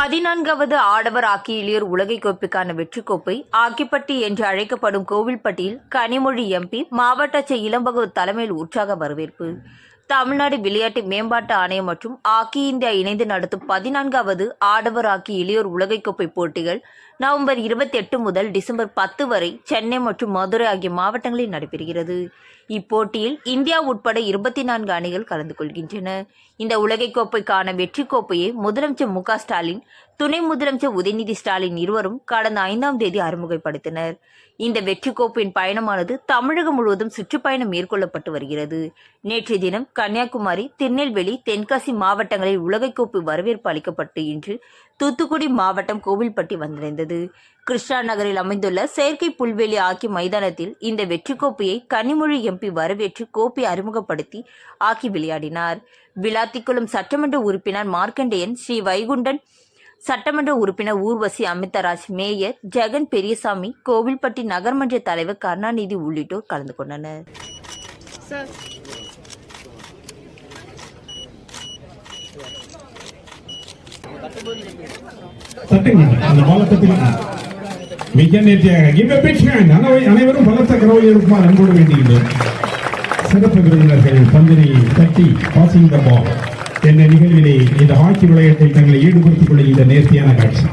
பதினான்காவது ஆடவர் ஆக்கி இளையோர் உலகை கோப்பைக்கான வெற்றி கோப்பை ஆக்கிப்பட்டி என்று அழைக்கப்படும் கோவில்பட்டியில் கனிமொழி எம்பி மாவட்ட செயலர் இளம்பகவத் தலைமையில் உற்சாக வரவேற்பு. தமிழ்நாடு விளையாட்டு மேம்பாட்டு ஆணையம் மற்றும் ஆக்கி இந்தியா இணைந்து நடத்தும் பதினான்காவது ஆடவர் ஆக்கி இளையோர் உலகக்கோப்பை போட்டிகள் நவம்பர் இருபத்தி எட்டு முதல் டிசம்பர் பத்து வரை சென்னை மற்றும் மதுரை ஆகிய மாவட்டங்களில் நடைபெறுகிறது. இப்போட்டியில் இந்தியா உட்பட இருபத்தி நான்கு அணிகள் கலந்து கொள்கின்றன. இந்த உலகைக்கோப்பைக்கான வெற்றி கோப்பையை முதலமைச்சர் மு க ஸ்டாலின் துணை முதலமைச்சர் உதயநிதி ஸ்டாலின் இருவரும் கடந்த ஐந்தாம் தேதி அறிமுகப்படுத்தினர். இந்த வெற்றி கோப்பின் பயணமானது தமிழகம் முழுவதும் சுற்றுப்பயணம் மேற்கொள்ளப்பட்டு வருகிறது. நேற்றைய தினம் கன்னியாகுமரி திருநெல்வேலி தென்காசி மாவட்டங்களில் உலகைக்கோப்பை வரவேற்பு அளிக்கப்பட்டு இன்று தூத்துக்குடி மாவட்டம் கோவில்பட்டி வந்தடைந்தது கிருஷ்ணா நகரில் அமைந்துள்ள செயற்கை புல்வெளி ஆக்கி மைதானத்தில் இந்த வெற்றி கோப்பையை கனிமொழி எம்பி வரவேற்று கோப்பை அறிமுகப்படுத்தி ஆக்கி விளையாடினார். விளாத்திக்குளம் சட்டமன்ற உறுப்பினர் மார்க்கண்டேயன் ஸ்ரீ வைகுண்டன் சட்டமன்ற உறுப்பினர் ஊர்வசி அமிர்தராஜ் மேயர் ஜெகன் பெரியசாமி கோவில்பட்டி நகர்மன்ற தலைவர் கருணாநிதி உள்ளிட்டோர் கலந்து கொண்டனர். மிக நேர்த்தியாக அனைவரும் பலத்த கரவை இருக்குமாறு அன்போடு வேண்டுகின்றோம் சிறப்பு விருந்தினர்கள் பந்தினை தட்டி பாசிங் த பால் என்ற நிகழ்வினை இந்த ஹாக்கி விளையாட்டில் தங்களை ஈடுபடுத்திக் கொள்ள இந்த நேர்த்தியான காட்சி.